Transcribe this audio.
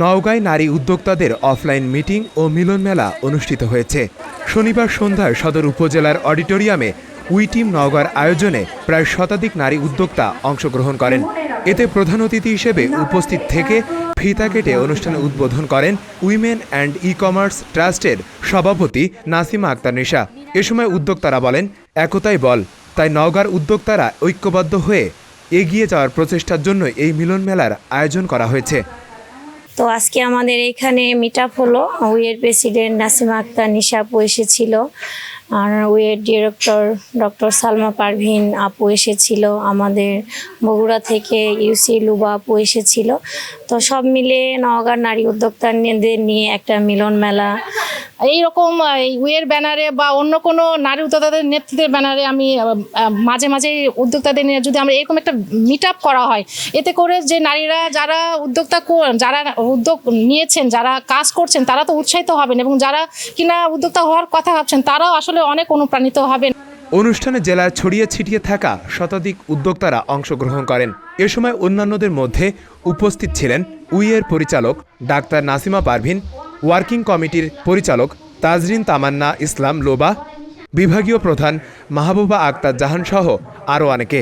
নওগাঁয় নারী উদ্যোক্তাদের offline meeting ও মিলন মেলা অনুষ্ঠিত হয়েছে। শনিবার সন্ধ্যায় সদর উপজেলার অডিটোরিয়ামে উইটিম নওগাঁর আয়োজনে প্রায় শতাধিক নারী উদ্যোক্তা অংশগ্রহণ করেন। এতে প্রধান অতিথি হিসেবে উপস্থিত থেকে ফিতা কেটে অনুষ্ঠানে উদ্বোধন করেন উইমেন অ্যান্ড ই কমার্স ট্রাস্টের সভাপতি নাসিমা আক্তার নিশা। এ সময় উদ্যোক্তারা বলেন, একতাই বল। তাই নওগাঁর উদ্যোক্তারা ঐক্যবদ্ধ হয়ে এগিয়ে যাওয়ার প্রচেষ্টার জন্য এই মিলন মেলার আয়োজন করা হয়েছে। তো আজকে আমাদের এখানে মিট আপ হলো উইয়ের প্রেসিডেন্ট নাসিমা আক্তার নিশা আপু এসেছিল। আর উইয়ের ডিরেক্টর ডক্টর সালমা পারভিন আপু এসেছিল। আমাদের বগুড়া থেকে ইউসি লুবা আপু এসেছিল। তো সব মিলে নওগাঁর নারী উদ্যোক্তাদের নিয়ে একটা মিলন মেলা এইরকম উইয়ের ব্যানারে বা অন্য কোনো নারী উদ্যোক্তাদের নেতৃত্বের ব্যানারে আমি মাঝে মাঝে উদ্যোক্তাদের নিয়ে যদি আমরা এরকম একটা মিট আপ করা হয়, এতে করে যে নারীরা যারা উদ্যোক্তা যারা উদ্যোগ নিয়েছেন, যারা কাজ করছেন, তারা তো উৎসাহিত হবেন এবং যারা কিনা উদ্যোক্তা হওয়ার কথা ভাবছেন, তারাও আসলে অনেক অনুপ্রাণিত হবেন। অনুষ্ঠানে জেলার ছড়িয়ে ছিটিয়ে থাকা শতাধিক উদ্যোক্তারা অংশগ্রহণ করেন। এ সময় অন্যান্যদের মধ্যে উপস্থিত ছিলেন উইয়ের পরিচালক ডাক্তার নাসিমা পারভিন ওয়ার্কিং কমিটির পরিচালক তাজরিন তামান্না ইসলাম লোবা বিভাগীয় প্রধান মাহবুবা আক্তার জাহানসহ আরও অনেকে।